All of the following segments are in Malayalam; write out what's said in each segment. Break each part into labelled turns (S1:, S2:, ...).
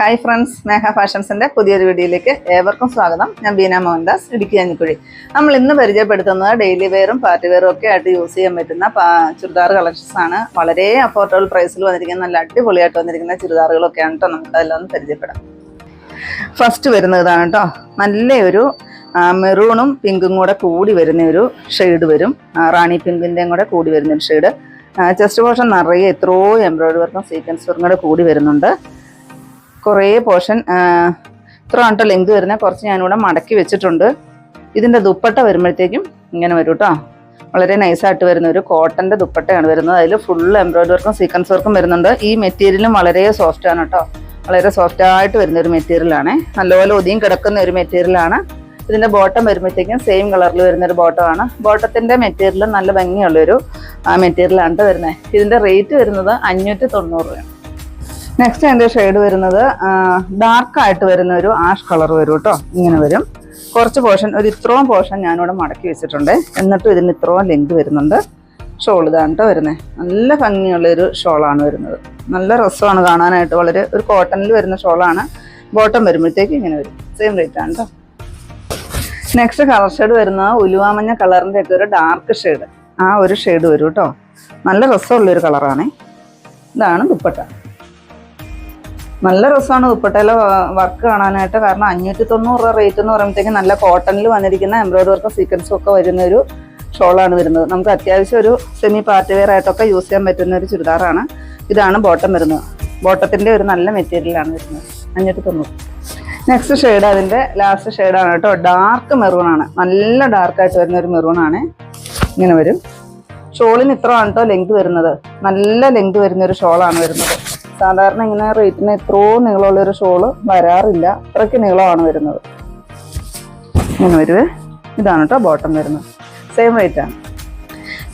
S1: ഹായ് ഫ്രണ്ട്സ് സ്നേഹ ഫാഷൻസിന്റെ പുതിയൊരു വീഡിയോയിലേക്ക് ഏവർക്കും സ്വാഗതം. ഞാൻ ബീന മോഹൻദാസ് ഇടുക്കി അഞ്ഞിക്കുഴി. നമ്മൾ ഇന്ന് പരിചയപ്പെടുത്തുന്നത് ഡെയിലി വെയറും പാർട്ടി വെയറും ഒക്കെ ആയിട്ട് യൂസ് ചെയ്യാൻ പറ്റുന്ന ചുരിദാർ കളക്ഷൻസ് ആണ്. വളരെ അഫോർഡബിൾ പ്രൈസിൽ വന്നിരിക്കുന്ന നല്ല അടിപൊളിയായിട്ട് വന്നിരിക്കുന്ന ചുരിദാറുകളൊക്കെയാണ് കേട്ടോ നമുക്ക് അതെല്ലാം ഒന്ന് പരിചയപ്പെടാം. ഫസ്റ്റ് വരുന്ന ഇതാണ് കേട്ടോ നല്ലൊരു മെറൂണും പിങ്കും കൂടെ കൂടി വരുന്ന ഒരു ഷെയ്ഡ് വരും. റാണി പിങ്കിന്റെയും കൂടെ കൂടി വരുന്ന ഒരു ഷെയ്ഡ് ചെസ്റ്റ് പോർഷൻ നിറയെ എത്രയോ എംബ്രോയിഡറി വർക്കും സീക്വൻസ് വർക്കും കൂടെ കൂടി വരുന്നുണ്ട്. കുറേ പോർഷൻ ഇത്ര കണ്ടോ ലെങ്ത് വരുന്ന കുറച്ച് ഞാനിവിടെ മടക്കി വെച്ചിട്ടുണ്ട്. ഇതിന്റെ ദുപ്പട്ട വരുമ്പോഴത്തേക്കും ഇങ്ങനെ വരും കേട്ടോ വളരെ നൈസായിട്ട് വരുന്ന ഒരു കോട്ടന്റെ ദുപ്പട്ടയാണ് വരുന്നത്. അതിൽ ഫുൾ എംബ്രോയിഡറി വർക്കും സീക്വൻസ് വർക്കും വരുന്നുണ്ട്. ഈ മെറ്റീരിയലും വളരെ സോഫ്റ്റ് ആണ് കേട്ടോ വളരെ സോഫ്റ്റ് ആയിട്ട് വരുന്ന ഒരു മെറ്റീരിയലാണ് നല്ലപോലെ ഒതിയും കിടക്കുന്ന ഒരു മെറ്റീരിയലാണ് ഇതിന്റെ ബോട്ടം വരുമ്പോഴത്തേക്കും സെയിം കളറിൽ വരുന്ന ഒരു ബോട്ടമാണ് ബോട്ടത്തിന്റെ മെറ്റീരിയലും നല്ല ഭംഗിയുള്ളൊരു മെറ്റീരിയലാണ് വരുന്നത് ഇതിന്റെ റേറ്റ് വരുന്നത് അഞ്ഞൂറ്റി തൊണ്ണൂറ് രൂപയാണ്. നെക്സ്റ്റ് എന്റെ ഷെയ്ഡ് വരുന്നത് ഡാർക്ക് ആയിട്ട് വരുന്ന ഒരു ആഷ് കളർ വരും കേട്ടോ ഇങ്ങനെ വരും. കുറച്ച് പോർഷൻ ഒരു ഇത്രയും പോർഷൻ ഞാനിവിടെ മടക്കി വെച്ചിട്ടുണ്ട്. എന്നിട്ടും ഇതിന് ഇത്രയും ലെങ്ത് വരുന്നുണ്ട്. ഷോൾ ഇതാണ് കേട്ടോ വരുന്നത് നല്ല ഭംഗിയുള്ളൊരു ഷോളാണ് വരുന്നത്. നല്ല രസമാണ് കാണാനായിട്ട്. വളരെ ഒരു കോട്ടണിൽ വരുന്ന ഷോളാണ് ബോട്ടം വരുമ്പോഴത്തേക്ക് ഇങ്ങനെ വരും. സെയിം റേറ്റ് ആണ് കേട്ടോ നെക്സ്റ്റ് കളർ ഷെയ്ഡ് വരുന്ന ഉലുവാമഞ്ഞ കളറിന്റെ ഒക്കെ ഒരു ഡാർക്ക് ഷെയ്ഡ് ആ ഒരു ഷെയ്ഡ് വരും കേട്ടോ നല്ല രസമുള്ളൊരു കളറാണ് ഇതാണ് ദുപ്പട്ട. നല്ല രസമാണ് ദുപ്പട്ടയിലെ വർക്ക് കാണാനായിട്ട്. കാരണം അഞ്ഞൂറ്റി തൊണ്ണൂറ് രൂപ റേറ്റ് എന്ന് പറയുമ്പോഴത്തേക്ക് നല്ല കോട്ടണിൽ വന്നിരിക്കുന്ന എംബ്രോയിഡറി വർക്കും സീക്വൻസും ഒക്കെ വരുന്ന ഒരു ഷോളാണ് വരുന്നത്. നമുക്ക് അത്യാവശ്യം ഒരു സെമി പാർട്ടി വെയർ ആയിട്ടൊക്കെ യൂസ് ചെയ്യാൻ പറ്റുന്ന ഒരു ചുരിദാറാണ്. ഇതാണ് ബോട്ടം വരുന്നത്. ബോട്ടത്തിന്റെ ഒരു നല്ല മെറ്റീരിയലാണ് വരുന്നത്. അഞ്ഞൂറ്റി തൊണ്ണൂറ് നെക്സ്റ്റ് ഷെയ്ഡ് അതിന്റെ ലാസ്റ്റ് ഷെയ്ഡാണ് കേട്ടോ. ഡാർക്ക് മെറൂണാണ് നല്ല ഡാർക്കായിട്ട് വരുന്ന ഒരു മെറൂണാണ് ഇങ്ങനെ വരും. ഷോളിന് ഇത്ര ആണ് കേട്ടോ ലെങ്ത് വരുന്നത്. നല്ല ലെങ്ത് വരുന്ന ഒരു ഷോളാണ് വരുന്നത്. സാധാരണ ഇങ്ങനെ റേറ്റിന് എത്രയോ നീളമുള്ളൊരു ഷോൾ വരാറില്ല. അത്രയ്ക്ക് നീളമാണ് വരുന്നത്. ഇങ്ങനെ വരുവേ. ഇതാണ് കേട്ടോ ബോട്ടം വരുന്നത്. സെയിം റേറ്റ് ആണ്.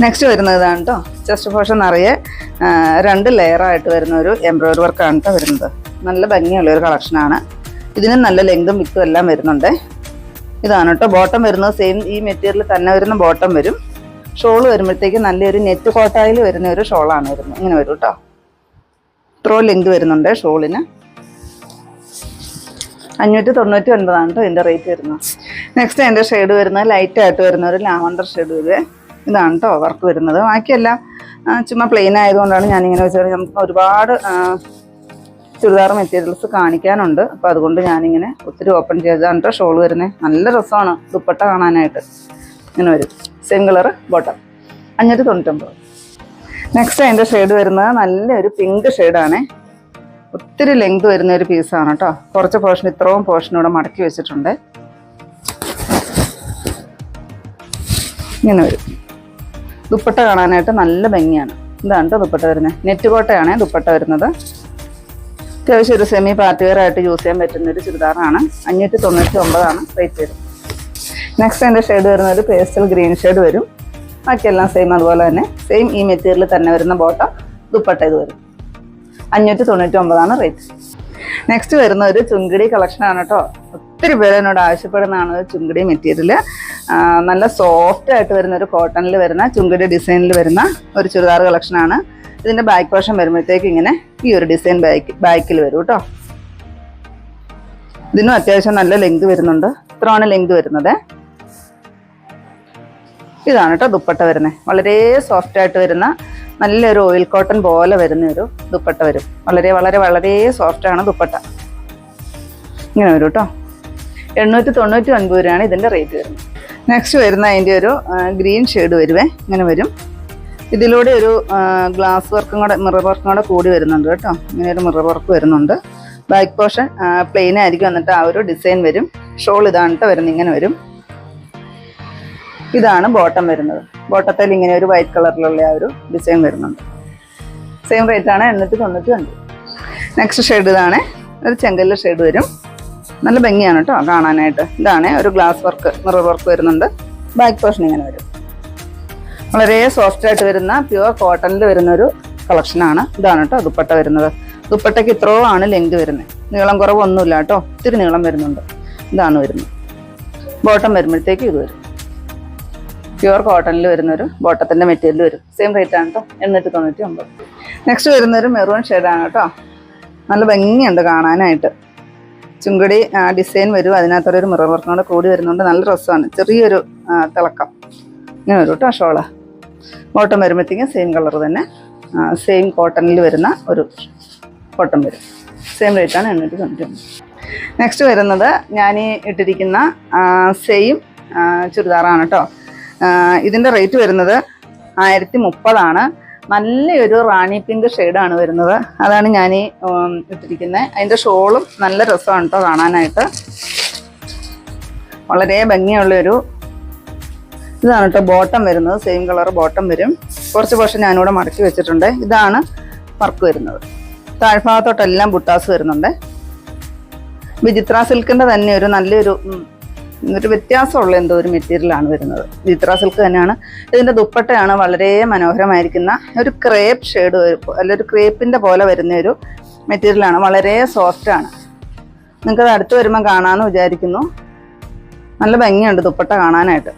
S1: നെക്സ്റ്റ് വരുന്നത് ഇതാണ് കേട്ടോ ചെസ്റ്റ് പോർഷൻ നിറയെ രണ്ട് ലെയറായിട്ട് വരുന്ന ഒരു എംബ്രോയിഡറി വർക്കാണ് കേട്ടോ വരുന്നത്. നല്ല ഭംഗിയുള്ള ഒരു കളക്ഷനാണ് ഇതിന് നല്ല ലെങ്തും വിത്തും എല്ലാം വരുന്നുണ്ട്. ഇതാണ് കേട്ടോ ബോട്ടം വരുന്നത്. സെയിം ഈ മെറ്റീരിയൽ തന്നെ വരുന്ന ബോട്ടം വരും. ഷോൾ വരുമ്പോഴത്തേക്ക് നല്ലൊരു നെറ്റ് കോട്ടായിൽ വരുന്ന ഒരു ഷോളാണ് വരുന്നത്. ഇങ്ങനെ വരും കേട്ടോ ഇത്രോ ലെങ്ത് വരുന്നുണ്ട് ഷോളിന്. അഞ്ഞൂറ്റി തൊണ്ണൂറ്റി ഒൻപതാണ് കേട്ടോ ഇതിന്റെ റേറ്റ് വരുന്നത്. നെക്സ്റ്റ് അതിന്റെ ഷെയ്ഡ് വരുന്നത് ലൈറ്റ് ആയിട്ട് വരുന്ന ഒരു ലാവണ്ടർ ഷെയ്ഡ് വരുവേ ഇതാണ് കേട്ടോ വർക്ക് വരുന്നത്. ബാക്കിയെല്ലാം ചുമ്മാ പ്ലെയിൻ ആയതുകൊണ്ടാണ് ഞാനിങ്ങനെ വെച്ചാൽ നമുക്ക് ഒരുപാട് ചുരിദാർ മെറ്റീരിയൽസ് കാണിക്കാനുണ്ട്. അപ്പോൾ അതുകൊണ്ട് ഞാനിങ്ങനെ ഒത്തിരി ഓപ്പൺ ചെയ്താണ് കേട്ടോ ഷോൾ വരുന്നത്. നല്ല രസമാണ്. ദുപ്പട്ട കാണാനായിട്ട്. ഇങ്ങനെ വരും. സെയിം കളർ ബോട്ടം അഞ്ഞൂറ്റി തൊണ്ണൂറ്റൊമ്പത് നെക്സ്റ്റ് അതിന്റെ ഷെയ്ഡ് വരുന്നത് നല്ലൊരു പിങ്ക് ഷെയ്ഡാണേ ഒത്തിരി ലെങ്ത് വരുന്ന ഒരു പീസാണ് കേട്ടോ കുറച്ച് പോർഷൻ ഇത്രയും പോർഷൻ ഇവിടെ മടക്കി വെച്ചിട്ടുണ്ട്. ഇങ്ങനെ വരും. ദുപ്പട്ട കാണാനായിട്ട് നല്ല ഭംഗിയാണ്. ഇതാണ് കേട്ടോ ദുപ്പട്ട വരുന്നത് നെറ്റ് കോട്ടയാണ് ദുപ്പട്ട വരുന്നത്. അത്യാവശ്യം ഒരു സെമി പാർട്ടി വെയർ ആയിട്ട് യൂസ് ചെയ്യാൻ പറ്റുന്ന ഒരു ചുരിദാറാണ്. അഞ്ഞൂറ്റി തൊണ്ണൂറ്റി ഒമ്പതാണ് റേറ്റ് വരും നെക്സ്റ്റ് അതിന്റെ ഷെയ്ഡ് വരുന്നത് പേസ്റ്റൽ ഗ്രീൻ ഷെയ്ഡ് വരും. ബാക്കിയെല്ലാം സെയിം അതുപോലെ തന്നെ. സെയിം ഈ മെറ്റീരിയൽ തന്നെ വരുന്ന ബോട്ടം ദുപ്പട്ട ഇത് വരും. അഞ്ഞൂറ്റി തൊണ്ണൂറ്റി ഒമ്പതാണ് റേറ്റ് നെക്സ്റ്റ് വരുന്ന ഒരു ചുങ്കിടി കളക്ഷനാണ് കേട്ടോ. ഒത്തിരി പേര് എന്നോട് ആവശ്യപ്പെടുന്നതാണ് ചുങ്കിടി മെറ്റീരിയൽ നല്ല സോഫ്റ്റ് ആയിട്ട് വരുന്ന ഒരു കോട്ടണിൽ വരുന്ന ചുങ്കിടി ഡിസൈനിൽ വരുന്ന ഒരു ചുരിദാർ കളക്ഷനാണ് ഇതിന്റെ ബാക്ക് പോർഷൻ വരുമ്പോഴത്തേക്ക് ഇങ്ങനെ ഈ ഒരു ഡിസൈൻ ബാക്ക് ബാക്കിൽ വരും കേട്ടോ. ഇതിനും അത്യാവശ്യം നല്ല ലെങ്ത് വരുന്നുണ്ട്. ഇത്രയാണ് ലെങ്ത് വരുന്നത്. ഇതാണ് കേട്ടോ ദുപ്പട്ട വരുന്നത് വളരെ സോഫ്റ്റ് ആയിട്ട് വരുന്ന നല്ലൊരു ഓയിൽ കോട്ടൺ പോലെ വരുന്ന ഒരു ദുപ്പട്ട വരും. വളരെ വളരെ വളരെ സോഫ്റ്റ് ആണ് ദുപ്പട്ട. ഇങ്ങനെ വരും കേട്ടോ. എണ്ണൂറ്റി തൊണ്ണൂറ്റി ഒൻപത് രൂപയാണ് ഇതിന്റെ റേറ്റ് വരുന്നത്. നെക്സ്റ്റ് വരുന്ന അതിന്റെ ഒരു ഗ്രീൻ ഷെയ്ഡ് വരുവേ. ഇങ്ങനെ വരും. ഇതിലൂടെ ഒരു ഗ്ലാസ് വർക്കും കൂടെ മിറർ വർക്കും കൂടെ കൂടി വരുന്നുണ്ട് കേട്ടോ. ഇങ്ങനെ ഒരു മിറർ വർക്ക് വരുന്നുണ്ട്. ബാക്ക് പോർഷൻ പ്ലെയിൻ ആയിരിക്കും എന്നിട്ട് ആ ഒരു ഡിസൈൻ വരും. ഷോൾ ഇതാണ് വരുന്നത്. ഇങ്ങനെ വരും. ഇതാണ് ബോട്ടം വരുന്നത്. ബോട്ടത്തിൽ ഇങ്ങനെ ഒരു വൈറ്റ് കളറിലുള്ള ആ ഒരു ഡിസൈൻ വരുന്നുണ്ട്. സെയിം റേറ്റ് ആണ് എണ്ണൂറ്റി തൊണ്ണൂറ്റി അഞ്ച് നെക്സ്റ്റ് ഷെയ്ഡ് ഇതാണ്. ഒരു ചെങ്കല്ല് ഷെയ്ഡ് വരും. നല്ല ഭംഗിയാണ് കേട്ടോ കാണാനായിട്ട്. ഇതാണ് ഒരു ഗ്ലാസ് വർക്ക് മിറർ വർക്ക് വരുന്നുണ്ട്. ബാക്ക് പോർഷൻ ഇങ്ങനെ വരും. വളരെ സോഫ്റ്റ് ആയിട്ട് വരുന്ന പ്യുവർ കോട്ടണിൽ വരുന്ന ഒരു കളക്ഷനാണ് ഇതാണ് കേട്ടോ ദുപ്പട്ട വരുന്നത്. ദുപ്പട്ടയ്ക്ക് ഇത്രയോ ആണ് ലെങ്ത് വരുന്നത്. നീളം കുറവൊന്നുമില്ല കേട്ടോ ഒത്തിരി നീളം വരുന്നുണ്ട്. ഇതാണ് വരുന്നത്. ബോട്ടം വരുമ്പോഴത്തേക്ക് ഇത് വരും. പ്യുവർ കോട്ടണിൽ വരുന്നൊരു ബോട്ടത്തിന്റെ മെറ്റീരിയൽ വരും. സെയിം റേറ്റ് ആണ് കേട്ടോ എണ്ണൂറ്റി തൊണ്ണൂറ്റി ഒമ്പത് നെക്സ്റ്റ് വരുന്നൊരു മെറൂൺ ഷെയ്ഡാണ് കേട്ടോ നല്ല ഭംഗിയുണ്ട് കാണാനായിട്ട്. ചുങ്കടി ഡിസൈൻ വരും. അതിനകത്തൊരു ഒരു മിറർ വർക്കും കൂടെ കൂടി വരുന്നുണ്ട്. നല്ല രസമാണ്. ചെറിയൊരു തിളക്കം. ഇങ്ങനെ വരും കേട്ടോ ഷോൾ. ബോട്ടം വരുമ്പോഴത്തേക്കും സെയിം കളർ തന്നെ. സെയിം കോട്ടണിൽ വരുന്ന ഒരു കോട്ടൺ വരും. സെയിം റേറ്റാണ് എണ്ണൂറ്റി തൊണ്ണൂറ്റി ഒമ്പത് നെക്സ്റ്റ് വരുന്നത് ഞാൻ ഇട്ടിരിക്കുന്ന സെയിം ചുരിദാറാണ് കേട്ടോ ഇതിന്റെ റേറ്റ് വരുന്നത് ആയിരത്തി മുപ്പതാണ് നല്ലൊരു റാണി പിങ്ക് ഷെയ്ഡാണ് വരുന്നത്. അതാണ് ഞാൻ ഈ ഇട്ടിരിക്കുന്നത് അതിന്റെ ഷോളും നല്ല രസമാണ് കേട്ടോ കാണാനായിട്ട്. വളരെ ഭംഗിയുള്ളൊരു ഇതാണ് കേട്ടോ ബോട്ടം വരുന്നത്. സെയിം കളർ ബോട്ടം വരും. കുറച്ച് പോർഷൻ ഞാനിവിടെ മടക്കി വെച്ചിട്ടുണ്ട്. ഇതാണ് വർക്ക് വരുന്നത്. താഴ്ഭാഗത്തോട്ടെല്ലാം ബുട്ടാസ് വരുന്നുണ്ട്. വിചിത്ര സിൽക്കിന്റെ തന്നെ ഒരു നല്ലൊരു ഒരു വ്യത്യാസമുള്ള എന്തോ ഒരു മെറ്റീരിയലാണ് വരുന്നത്. വിചിത്ര സിൽക്ക് തന്നെയാണ്. ഇതിന്റെ ദുപ്പട്ടയാണ് വളരെ മനോഹരമായിരിക്കുന്ന ഒരു ക്രേപ്പ് ഷെയ്ഡ് അല്ല ഒരു ക്രേപ്പിന്റെ പോലെ വരുന്ന ഒരു മെറ്റീരിയലാണ് വളരെ സോഫ്റ്റ് ആണ്. നിങ്ങൾക്ക് അടുത്ത് വരുമ്പോൾ കാണാമെന്ന് വിചാരിക്കുന്നു. നല്ല ഭംഗിയുണ്ട് ദുപ്പട്ട കാണാനായിട്ട്.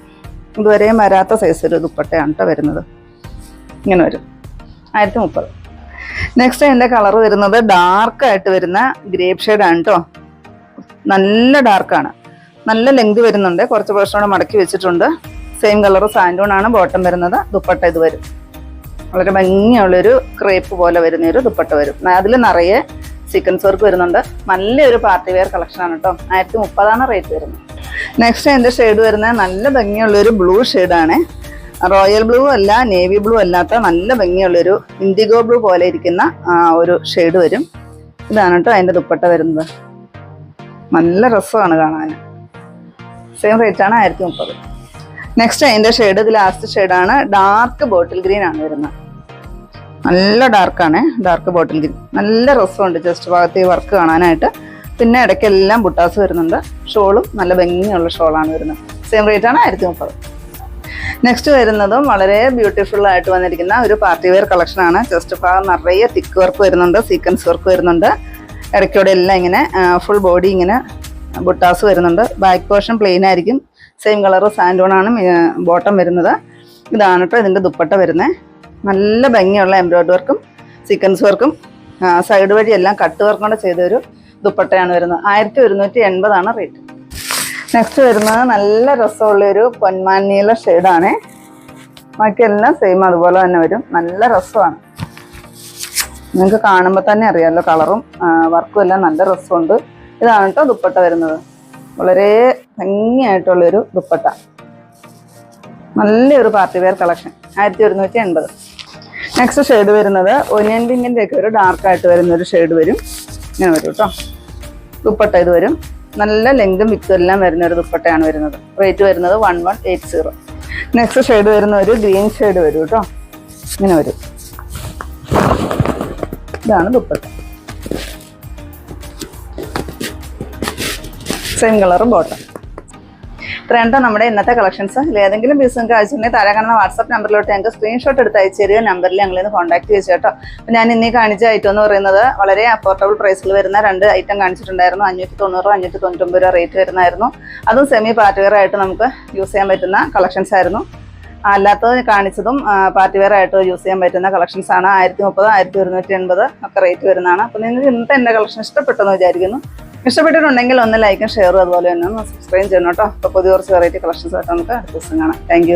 S1: ഇതുവരെയും വരാത്ത സൈസ് ഒരു ദുപ്പട്ടയാണ് കേട്ടോ വരുന്നത്. ഇങ്ങനെ വരും. ആയിരത്തി മുപ്പത് നെക്സ്റ്റ് അതിന്റെ കളർ വരുന്നത് ഡാർക്കായിട്ട് വരുന്ന ഗ്രേപ്പ് ഷെയ്ഡാണ് കേട്ടോ നല്ല ഡാർക്കാണ് നല്ല ലെങ്ത് വരുന്നുണ്ട്. കുറച്ച് കൂടെ മടക്കി വെച്ചിട്ടുണ്ട്. സെയിം കളർ സാൻഡൂൺ ആണ് ബോട്ടം വരുന്നത്. ദുപ്പട്ട ഇത് വരും. വളരെ ഭംഗിയുള്ളൊരു ക്രേപ്പ് പോലെ വരുന്ന ഒരു ദുപ്പട്ട വരും. അതിൽ നിറയെ സീക്വൻസ് വർക്ക് വരുന്നുണ്ട്. നല്ലൊരു പാർട്ടി വെയർ കളക്ഷൻ ആണ് കേട്ടോ ആയിരത്തി മുപ്പതാണ് റേറ്റ് വരുന്നത്. നെക്സ്റ്റ് എന്റെ ഷെയ്ഡ് വരുന്നത് നല്ല ഭംഗിയുള്ളൊരു ബ്ലൂ ഷെയ്ഡാണ് റോയൽ ബ്ലൂ അല്ല നേവി ബ്ലൂ അല്ലാത്ത നല്ല ഭംഗിയുള്ളൊരു ഇൻഡിഗോ ബ്ലൂ പോലെ ഇരിക്കുന്ന ഒരു ഷെയ്ഡ് വരും. ഇതാണ് കേട്ടോ അതിന്റെ ദുപ്പട്ട വരുന്നത്. നല്ല രസമാണ് കാണാൻ സെയിം റേറ്റ് ആണ് ആയിരത്തി മുപ്പത്. നെക്സ്റ്റ് അതിന്റെ ഷെയ്ഡ് ഇത് ലാസ്റ്റ് ഷെയ്ഡാണ് ഡാർക്ക് ബോട്ടിൽ ഗ്രീൻ ആണ് വരുന്നത്. നല്ല ഡാർക്കാണ് ഡാർക്ക് ബോട്ടിൽ ഗ്രീൻ നല്ല രസമുണ്ട് ജസ്റ്റ് ഭാഗത്ത് ഈ വർക്ക് കാണാനായിട്ട്. പിന്നെ ഇടയ്ക്കെല്ലാം ബുട്ടാസ് വരുന്നുണ്ട്. ഷോളും നല്ല ഭംഗിയുള്ള ഷോളാണ് വരുന്നത്. സെയിം റേറ്റ് ആണ് ആയിരത്തി മുപ്പത്. നെക്സ്റ്റ് വരുന്നതും വളരെ ബ്യൂട്ടിഫുൾ ആയിട്ട് വന്നിരിക്കുന്ന ഒരു പാർട്ടി വെയർ കളക്ഷൻ ആണ്. ജസ്റ്റ് ഭാഗം നിറയെ തിക്ക് വർക്ക് വരുന്നുണ്ട് സീക്വൻസ് വർക്ക് വരുന്നുണ്ട്. ഇടയ്ക്കൂടെ എല്ലാം ഇങ്ങനെ ഫുൾ ബോഡി ഇങ്ങനെ ബുട്ടാസ് വരുന്നുണ്ട്. ബാക്ക് പോർഷൻ പ്ലെയിൻ ആയിരിക്കും. സെയിം കളർ സാൻഡോൺ ആണ് ബോട്ടം വരുന്നത്. ഇതാണ് കേട്ടോ ഇതിന്റെ ദുപ്പട്ട വരുന്നത് നല്ല ഭംഗിയുള്ള എംബ്രോയ്ഡറി വർക്കും സീക്വൻസ് വർക്കും സൈഡ് വഴി എല്ലാം കട്ട് വർക്കും കൂടെ ചെയ്തൊരു ദുപ്പട്ടയാണ് വരുന്നത്. ആയിരത്തി ഒരുന്നൂറ്റി എൺപതാണ് റേറ്റ് നെക്സ്റ്റ് വരുന്നത് നല്ല രസമുള്ളൊരു പൊന്മാൻ നീല ഷെയ്ഡാണ് ബാക്കിയെല്ലാം സെയിം അതുപോലെ തന്നെ വരും. നല്ല രസമാണ്. നിങ്ങൾക്ക് കാണുമ്പോൾ തന്നെ അറിയാമല്ലോ കളറും വർക്കും എല്ലാം നല്ല രസമുണ്ട്. ഇതാണ് കേട്ടോ ദുപ്പട്ട വരുന്നത്. വളരെ ഭംഗിയായിട്ടുള്ളൊരു ദുപ്പട്ട. നല്ലൊരു പാർട്ടി വെയർ കളക്ഷൻ ആയിരത്തി ഒരുന്നൂറ്റി എൺപത് നെക്സ്റ്റ് ഷെയ്ഡ് വരുന്നത് ഒനിയൻ പിങ്കിന്റെ ഒക്കെ ഒരു ഡാർക്കായിട്ട് വരുന്ന ഒരു ഷെയ്ഡ് വരും. ഇങ്ങനെ വരും കേട്ടോ ദുപ്പട്ട ഇത് വരും. നല്ല ലെങ്തും വിത്തും എല്ലാം വരുന്ന ഒരു ദുപ്പട്ടയാണ് വരുന്നത്. റേറ്റ് വരുന്നത് one one eight zero next shade വരുന്ന ഒരു ഗ്രീൻ ഷെയ്ഡ് വരും കേട്ടോ ഇങ്ങനെ വരും. ഇതാണ് ദുപ്പട്ട. സെയിം കളർ ബോട്ടം ഇത്രയാണ് നമ്മുടെ ഇന്നത്തെ കളക്ഷൻസ് ഏതെങ്കിലും പീസ് അയച്ചിട്ടുണ്ടെങ്കിൽ താഴെ കാണുന്ന വാട്സാപ്പ് നമ്പറിലോട്ട് ഞങ്ങൾക്ക് സ്ക്രീൻഷോട്ട് എടുത്ത് അയച്ചു തരിക. നമ്പറിൽ ഞങ്ങൾ ഇന്ന് കോൺടാക്ട് ചെയ്തു കേട്ടോ. അപ്പോൾ ഞാൻ ഇന്നീ കാണിച്ച ഐറ്റം എന്ന് പറയുന്നത് വളരെ അഫോർഡബിൾ പ്രൈസിൽ വരുന്ന രണ്ട് ഐറ്റം കാണിച്ചിട്ടുണ്ടായിരുന്നു. അഞ്ഞൂറ്റി തൊണ്ണൂറ് അഞ്ഞൂറ്റി തൊണ്ണൂറ്റൊമ്പത് രൂപ റേറ്റ് വരുന്നതായിരുന്നു. അതും സെമി പാർട്ടി വെയർ ആയിട്ട് നമുക്ക് യൂസ് ചെയ്യാൻ പറ്റുന്ന കളക്ഷൻസ് ആയിരുന്നു. അല്ലാത്തത് കാണിച്ചതും പാർട്ടി വെയർ ആയിട്ട് യൂസ് ചെയ്യാൻ പറ്റുന്ന കളക്ഷൻസ് ആണ്. ആയിരത്തി മുപ്പത് ആയിരത്തി ഒരുന്നൂറ്റി എൺപത് ഒക്കെ റേറ്റ് വരുന്നതാണ്. അപ്പോൾ നിങ്ങൾക്ക് ഇന്നത്തെ എന്റെ കളക്ഷൻ ഇഷ്ടപ്പെട്ടെന്ന് വിചാരിക്കുന്നു. ഇഷ്ടപ്പെട്ടിട്ടുണ്ടെങ്കിൽ ഒന്ന് ലൈക്കും ഷെയറും അതുപോലെ തന്നെ സബ്സ്ക്രൈബ് ചെയ്യണം കേട്ടോ. അപ്പോൾ പുതിയ കുറച്ച് വെറൈറ്റി കളക്ഷൻസ് ആയിട്ട് നമുക്ക് അടുത്ത ദിവസം കാണാം. താങ്ക്